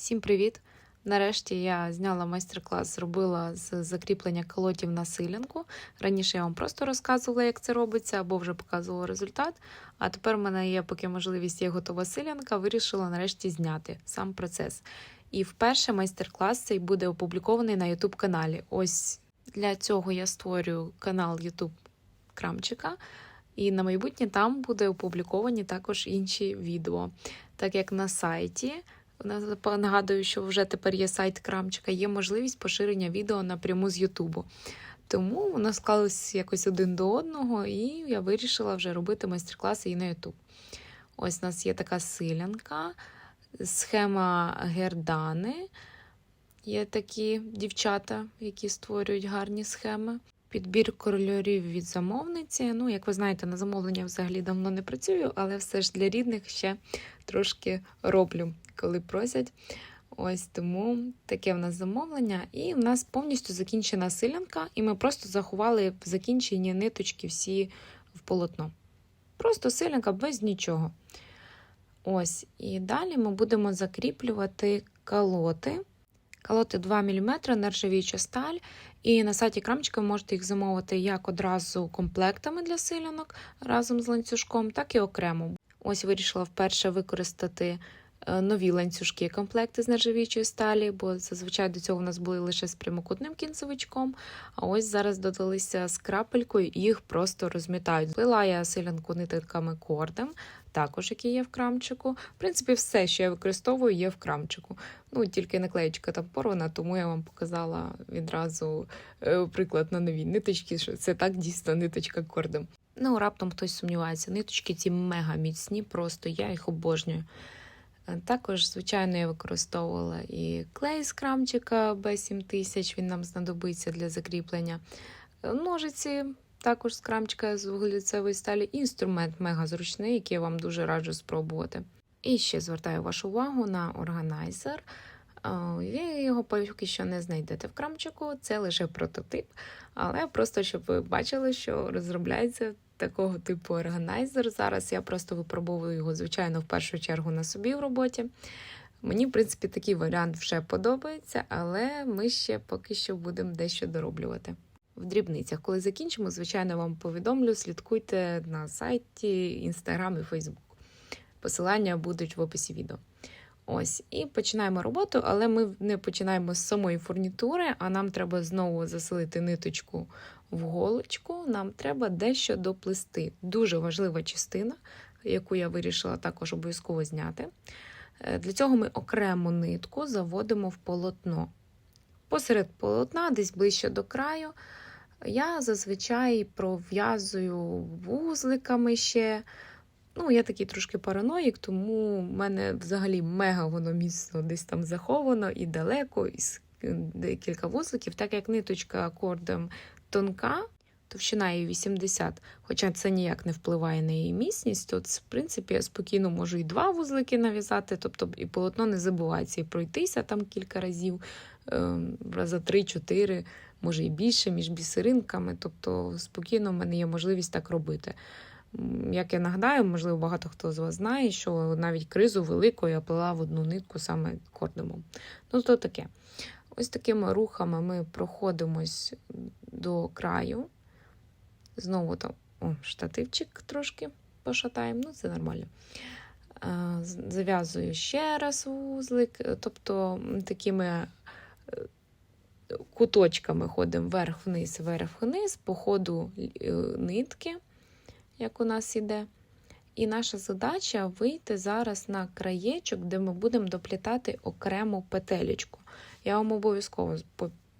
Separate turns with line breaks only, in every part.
Всім привіт! Нарешті я зняла майстер-клас, зробила з закріплення колотів на силянку. Раніше я вам просто розказувала, як це робиться, або вже показувала результат. А тепер в мене є, поки можливість є готова силянка, вирішила нарешті зняти сам процес. І вперше майстер-клас цей буде опублікований на YouTube каналі. Ось для цього я створюю канал YouTube Крамчика. І на майбутнє там буде опубліковані також інші відео. Так як на сайті, нагадую, що вже тепер є сайт Крамчика, є можливість поширення відео напряму з Ютубу. Тому воно склалось якось один до одного, і я вирішила вже робити майстер-класи і на Ютуб. Ось у нас є така силянка, схема гердани. Є такі дівчата, які створюють гарні схеми. Підбір кольорів від замовниці. Ну, як ви знаєте, на замовлення взагалі давно не працюю, але все ж для рідних ще трошки роблю, коли просять. Ось тому таке в нас замовлення. І в нас повністю закінчена силянка, і ми просто заховали в закінченні ниточки всі в полотно. Просто силянка без нічого. Ось, і далі ми будемо закріплювати калоти. Калоти 2 мм, нержавіюча сталь. І на сайті Крамчика ви можете їх замовити як одразу комплектами для силянок разом з ланцюжком, так і окремо. Ось вирішила вперше використати нові ланцюжки, комплекти з нержавіючої сталі, бо зазвичай до цього в нас були лише з прямокутним кінцевичком. А ось зараз додалися з крапелькою і їх просто розмітають. Плила я силянку нитиками кордем, також які є в крамчику. В принципі, все, що я використовую, є в крамчику. Ну, тільки наклеєчка там порвана, тому я вам показала відразу е, приклад на новій ниточці, що це так дійсно ниточка кордем. Ну, раптом хтось сумнівається, ниточки ці мега міцні, просто я їх обожнюю. Також, звичайно, я використовувала і клей з крамчика B7000, він нам знадобиться для закріплення. Ножиці також з крамчика з вуглецевої сталі. Інструмент мега зручний, який я вам дуже раджу спробувати. І ще звертаю вашу увагу на органайзер. Ви його поки що не знайдете в крамчику, це лише прототип. Але просто щоб ви бачили, що розробляється такого типу органайзер. Зараз я просто випробовую його, звичайно, в першу чергу на собі в роботі. Мені, в принципі, такий варіант вже подобається, але ми ще поки що будемо дещо дороблювати. В дрібницях, коли закінчимо, звичайно, вам повідомлю, слідкуйте на сайті, інстаграм і фейсбук. Посилання будуть в описі відео. Ось, і починаємо роботу, але ми не починаємо з самої фурнітури, а нам треба знову заселити ниточку в голочку, нам треба дещо доплести. Дуже важлива частина, яку я вирішила також обов'язково зняти. Для цього ми окрему нитку заводимо в полотно. Посеред полотна, десь ближче до краю, я зазвичай пров'язую вузликами ще. Ну, я такий трошки параноїк, тому в мене взагалі мега воно міцно десь там заховано і далеко, і декілька вузликів, так як ниточка акордом тонка, товщина її 80, хоча це ніяк не впливає на її міцність, то, в принципі, я спокійно можу і два вузлики нав'язати, тобто і полотно не забувається і пройтися там кілька разів, раза 3-4, може і більше, між бісеринками. Тобто спокійно в мене є можливість так робити. Як я нагадаю, можливо, багато хто з вас знає, що навіть кризу велику я плела в одну нитку саме кордомом. Ну, то таке. Ось такими рухами ми проходимось до краю. Знову там о, штативчик трошки пошатаємо, ну це нормально. Зав'язую ще раз вузлик, тобто такими е, куточками ходимо вверх-вниз, вверх-вниз, по ходу е, нитки як у нас іде. І наша задача вийти зараз на краєчок, де ми будемо доплітати окрему петелечку. Я вам обов'язково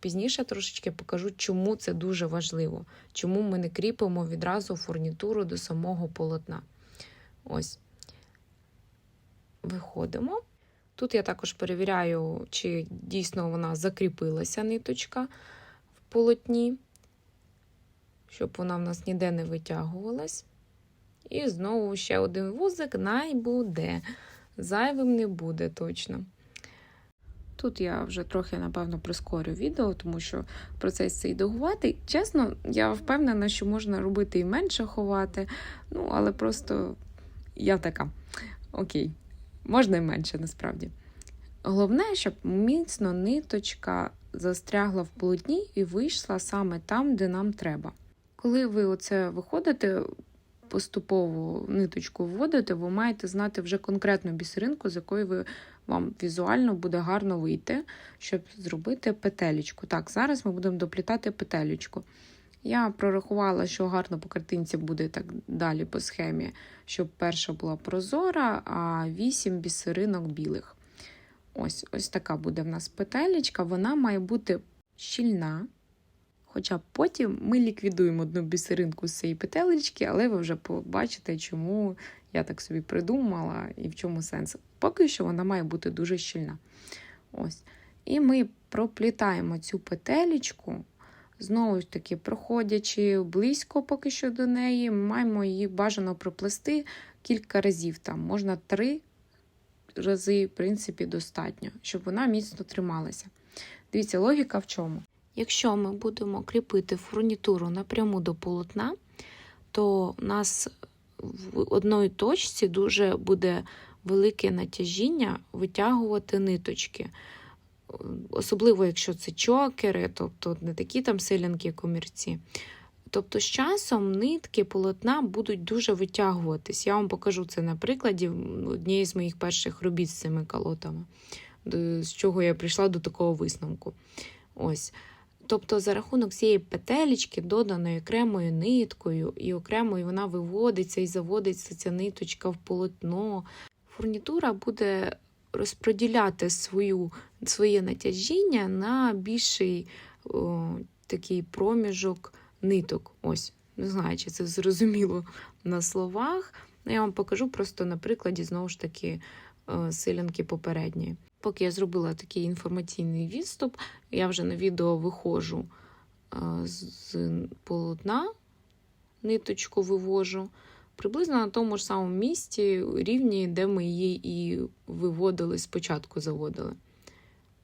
пізніше трошечки покажу, чому це дуже важливо, чому ми не кріпимо відразу фурнітуру до самого полотна. Ось. Виходимо. Тут я також перевіряю, чи дійсно вона закріпилася ниточка в полотні щоб вона в нас ніде не витягувалась. І знову ще один вузик най буде. Зайвим не буде точно. Тут я вже трохи, напевно, прискорю відео, тому що процес цей довгуватий. Чесно, я впевнена, що можна робити і менше ховати. Ну, але просто я така. Окей, можна і менше насправді. Головне, щоб міцно ниточка застрягла в полотні і вийшла саме там, де нам треба. Коли ви оце виходите, поступово ниточку вводите, ви маєте знати вже конкретну бісеринку, з якої ви вам візуально буде гарно вийти, щоб зробити петелечку. Так, зараз ми будемо доплітати петелечку. Я прорахувала, що гарно по картинці буде так далі по схемі, щоб перша була прозора, а 8 бісеринок білих. Ось ось така буде в нас петелечка, вона має бути щільна. Хоча потім ми ліквідуємо одну бісеринку з цієї петелечки, але ви вже побачите, чому я так собі придумала і в чому сенс. Поки що вона має бути дуже щільна. Ось. І ми проплітаємо цю петелечку, знову ж таки, проходячи близько поки що до неї, маємо її бажано проплести кілька разів. Там Можна три рази, в принципі, достатньо, щоб вона міцно трималася. Дивіться, логіка в чому? Якщо ми будемо кріпити фурнітуру напряму до полотна, то у нас в одній точці дуже буде велике натяжіння витягувати ниточки. Особливо, якщо це чокери, тобто не такі там силянки комірці. Тобто, з часом нитки полотна будуть дуже витягуватись. Я вам покажу це на прикладі однієї з моїх перших робіт з цими колотами, з чого я прийшла до такого висновку. Ось. Тобто, за рахунок цієї петелечки, доданої окремою ниткою, і окремою вона виводиться і заводиться ця ниточка в полотно. Фурнітура буде розподіляти свою, своє натяжіння на більший о, такий проміжок ниток. Ось, не знаю, чи це зрозуміло на словах. Я вам покажу просто на прикладі, знову ж таки, силянки попередньої. Поки я зробила такий інформаційний відступ, я вже на відео виходжу з полотна, ниточку вивожу. Приблизно на тому ж самому місці, рівні, де ми її і виводили, спочатку заводили.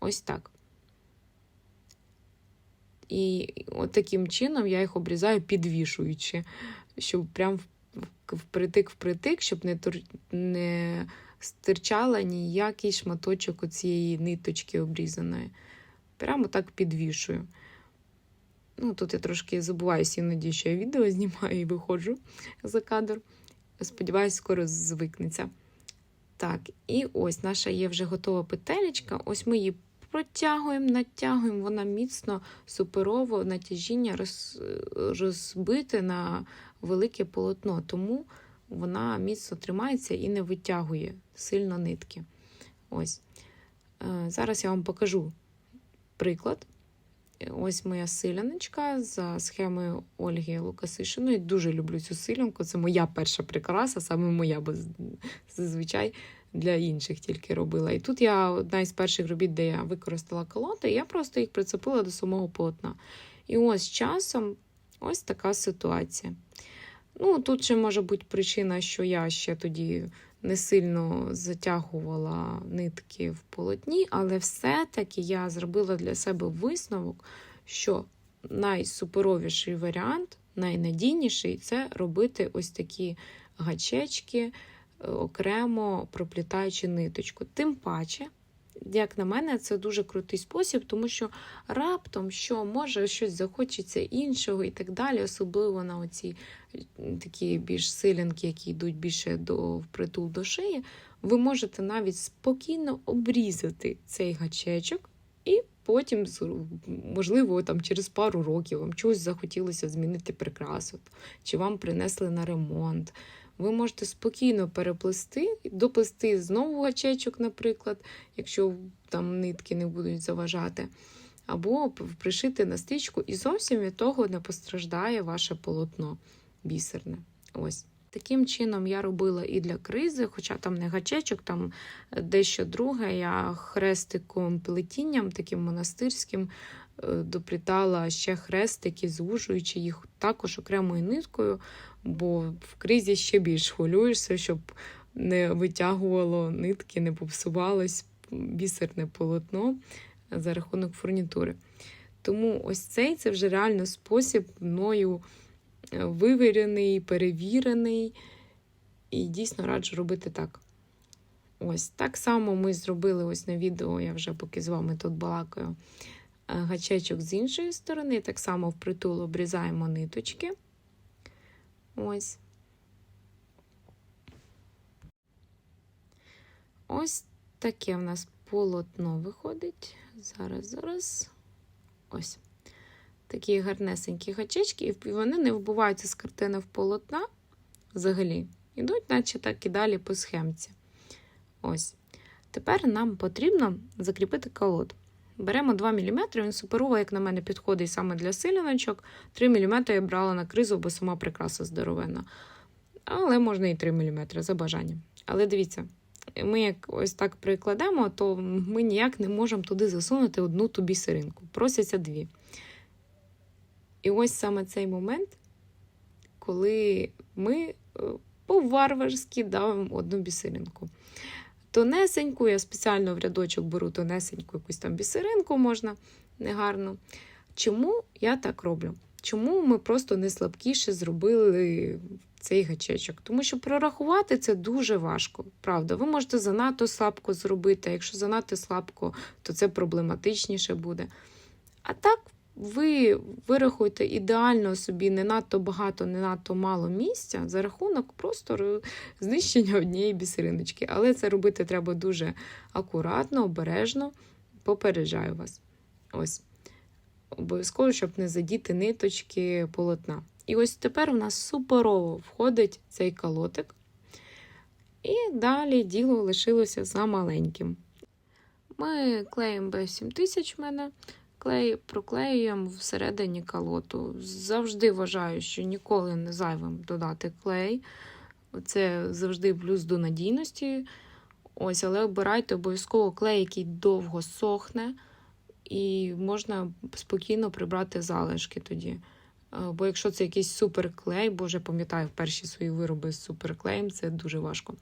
Ось так. І от таким чином я їх обрізаю, підвішуючи, щоб прям впритик-впритик, щоб не не стирчала ніякий шматочок цієї ниточки обрізаної. Прямо так підвішую. Ну, Тут я трошки забуваюся іноді, що я відео знімаю і виходжу за кадр. Сподіваюсь, скоро звикнеться. Так, і ось наша є вже готова петелечка. Ось ми її протягуємо, натягуємо, вона міцно, суперово натяжіння роз, розбите на велике полотно. Тому вона міцно тримається і не витягує сильно нитки. Ось. Е, зараз я вам покажу приклад. Ось моя силяночка за схемою Ольги Лукасишиної. Дуже люблю цю силянку. Це моя перша прикраса, саме моя, бо зазвичай для інших тільки робила. І тут я одна із перших робіт, де я використала колоти, я просто їх прицепила до самого полотна. І ось часом ось така ситуація. Ну, Тут ще може бути причина, що я ще тоді не сильно затягувала нитки в полотні, але все-таки я зробила для себе висновок, що найсуперовіший варіант, найнадійніший це робити ось такі гачечки, е, окремо проплітаючи ниточку. Тим паче, як на мене, це дуже крутий спосіб, тому що раптом що може щось захочеться іншого і так далі, особливо на оці такі більш силянки, які йдуть більше до впритул до шиї, ви можете навіть спокійно обрізати цей гачечок, і потім, можливо, там через пару років вам чогось захотілося змінити прикрасу, чи вам принесли на ремонт ви можете спокійно переплести, доплести знову гачечок, наприклад, якщо там нитки не будуть заважати, або пришити на стрічку, і зовсім від того не постраждає ваше полотно бісерне. Ось. Таким чином я робила і для кризи, хоча там не гачечок, там дещо друге. Я хрестиком плетінням, таким монастирським, доплітала ще хрестики, звужуючи їх також окремою ниткою бо в кризі ще більш хвилюєшся, щоб не витягувало нитки, не попсувалось бісерне полотно за рахунок фурнітури. Тому ось цей це вже реально спосіб мною е, вивірений, перевірений, і дійсно раджу робити так. Ось так само ми зробили ось на відео, я вже поки з вами тут балакаю, е, гачечок з іншої сторони. Так само впритул обрізаємо ниточки. Ось. Ось таке в нас полотно виходить. Зараз, зараз. Ось. Такі гарнесенькі гачечки, і вони не вбиваються з картини в полотна взагалі. Ідуть, наче так і далі по схемці. Ось. Тепер нам потрібно закріпити колод. Беремо 2 мм, він суперово, як на мене, підходить саме для силяночок. 3 мм я брала на кризу, бо сама прикраса здоровенна. Але можна і 3 мм за бажанням. Але дивіться, ми як ось так прикладемо, то ми ніяк не можемо туди засунути одну ту бісеринку. Просяться дві. І ось саме цей момент, коли ми е, по-варварськи давимо одну бісеринку. Тонесеньку, я спеціально в рядочок беру тонесеньку якусь там бісеринку можна негарно. Чому я так роблю? Чому ми просто не слабкіше зробили цей гачечок? Тому що прорахувати це дуже важко. Правда, ви можете занадто слабко зробити, а якщо занадто слабко, то це проблематичніше буде. А так, ви вирахуєте ідеально собі не надто багато, не надто мало місця за рахунок просто знищення однієї бісериночки. Але це робити треба дуже акуратно, обережно, попереджаю вас. Ось. Обов'язково, щоб не задіти ниточки полотна. І ось тепер у нас суперово входить цей колотик. І далі діло лишилося за маленьким. Ми клеїмо B7000 в мене клей проклеюємо всередині калоту. Завжди вважаю, що ніколи не зайвим додати клей. Це завжди плюс до надійності. Ось, Але обирайте обов'язково клей, який довго сохне, і можна спокійно прибрати залишки тоді. Бо якщо це якийсь суперклей, боже, пам'ятаю перші свої вироби з суперклеєм, це дуже важко.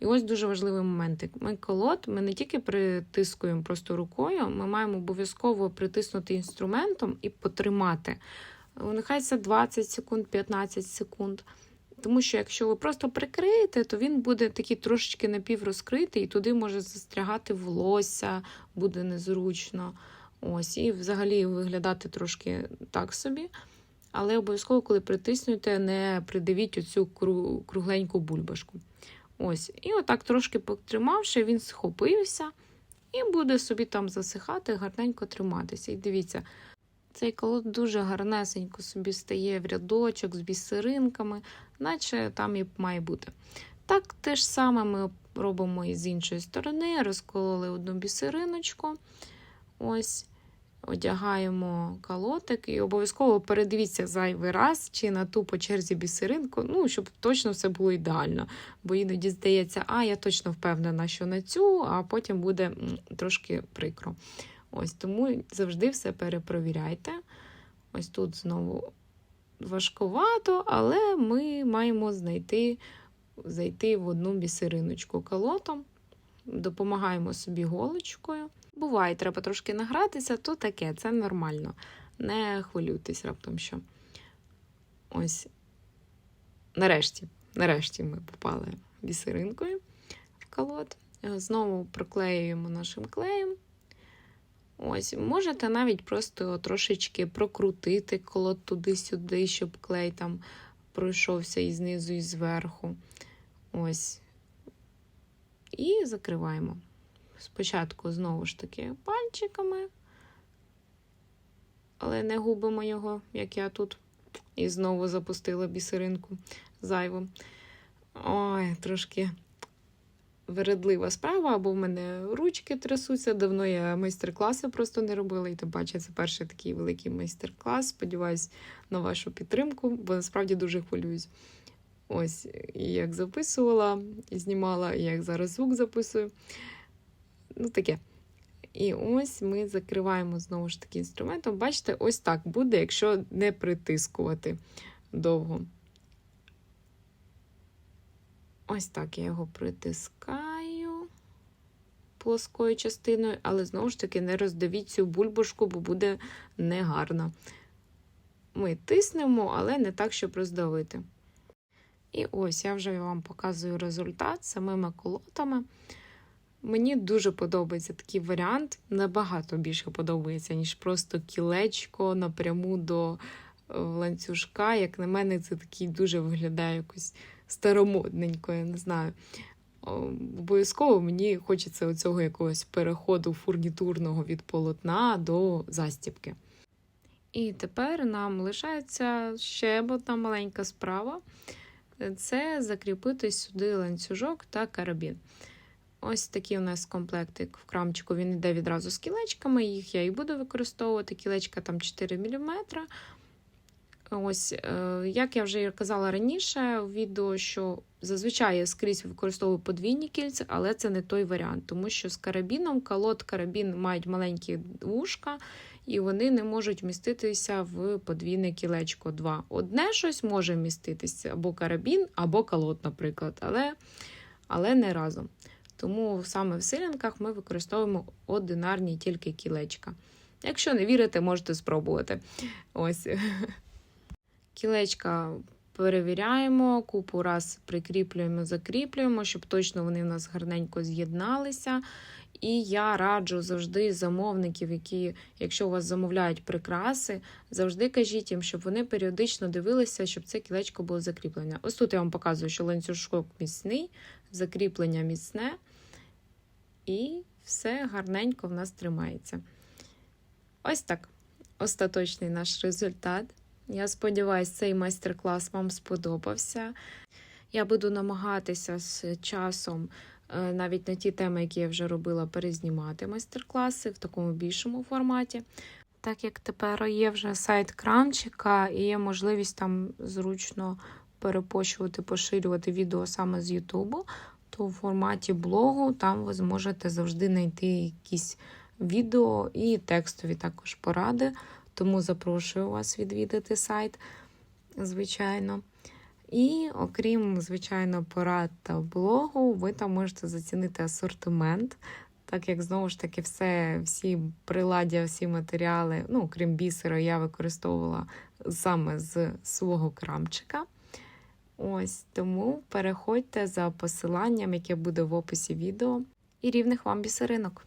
І ось дуже важливий момент. Ми колод, ми не тільки притискуємо просто рукою, ми маємо обов'язково притиснути інструментом і потримати. Нехай це 20 секунд, 15 секунд. Тому що якщо ви просто прикриєте, то він буде такий трошечки напіврозкритий, і туди може застрягати волосся, буде незручно. Ось, І взагалі виглядати трошки так собі. Але обов'язково, коли притиснете, не придивіть оцю кругленьку бульбашку. Ось, І отак трошки потримавши, він схопився і буде собі там засихати, гарненько триматися. І дивіться, цей колод дуже гарнесенько собі стає в рядочок з бісеринками, наче там і має бути. Так те ж саме ми робимо і з іншої сторони, розкололи одну бісериночку. Ось одягаємо калотик і обов'язково передивіться зайвий раз, чи на ту по черзі бісеринку, ну, щоб точно все було ідеально. Бо іноді здається, а я точно впевнена, що на цю, а потім буде трошки прикро. Ось Тому завжди все перепровіряйте. Ось тут знову важковато, але ми маємо знайти, зайти в одну бісериночку колотом, допомагаємо собі голочкою. Буває, треба трошки награтися, то таке, це нормально. Не хвилюйтесь раптом що. Ось, нарешті, нарешті ми попали бісеринкою в колод. Знову проклеюємо нашим клеєм. Ось, Можете навіть просто трошечки прокрутити колод туди-сюди, щоб клей там пройшовся і знизу, і зверху. Ось. І закриваємо. Спочатку, знову ж таки, пальчиками, але не губимо його, як я тут. І знову запустила бісеринку зайву. Ой, трошки вередлива справа, або в мене ручки трясуться. Давно я майстер-класи просто не робила. І тим паче, це перший такий великий майстер-клас. Сподіваюсь на вашу підтримку, бо насправді дуже хвилююсь. Ось, і як записувала, і знімала, і як зараз звук записую. Ну, таке. І ось ми закриваємо знову ж таки інструментом. Бачите, ось так буде, якщо не притискувати довго. Ось так я його притискаю плоскою частиною, але знову ж таки не роздавіть цю бульбашку, бо буде негарно. Ми тиснемо, але не так, щоб роздавити. І ось я вже вам показую результат самими колотами. Мені дуже подобається такий варіант. Набагато більше подобається, ніж просто кілечко напряму до е, ланцюжка. Як на мене, це такий дуже виглядає якось старомодненько, я не знаю. Обов'язково мені хочеться оцього якогось переходу фурнітурного від полотна до застібки. І тепер нам лишається ще одна маленька справа це закріпити сюди ланцюжок та карабін. Ось такий у нас комплектик в крамчику. Він йде відразу з кілечками. Їх я і буду використовувати. Кілечка там 4 мм. Ось, е, як я вже казала раніше у відео, що зазвичай я скрізь використовую подвійні кільця, але це не той варіант, тому що з карабіном колод карабін мають маленькі вушка, і вони не можуть вміститися в подвійне кілечко 2. Одне щось може вміститися або карабін, або колод, наприклад, але, але не разом. Тому саме в силянках ми використовуємо одинарні тільки кілечка. Якщо не вірите, можете спробувати. Ось. Кілечка перевіряємо, купу раз прикріплюємо, закріплюємо, щоб точно вони в нас гарненько з'єдналися. І я раджу завжди замовників, які, якщо у вас замовляють прикраси, завжди кажіть їм, щоб вони періодично дивилися, щоб це кілечко було закріплене. Ось тут я вам показую, що ланцюжок міцний, закріплення міцне, і все гарненько в нас тримається. Ось так. Остаточний наш результат. Я сподіваюся, цей майстер-клас вам сподобався. Я буду намагатися з часом, навіть на ті теми, які я вже робила, перезнімати майстер-класи в такому більшому форматі. Так як тепер є вже сайт крамчика і є можливість там зручно перепощувати, поширювати відео саме з Ютубу, то в форматі блогу там ви зможете завжди знайти якісь відео і текстові також поради. Тому запрошую вас відвідати сайт, звичайно. І окрім, звичайно, порад та блогу, ви там можете зацінити асортимент, так як знову ж таки все, всі приладдя, всі матеріали, ну, крім бісера, я використовувала саме з свого крамчика. Ось тому переходьте за посиланням, яке буде в описі відео, і рівних вам бісеринок.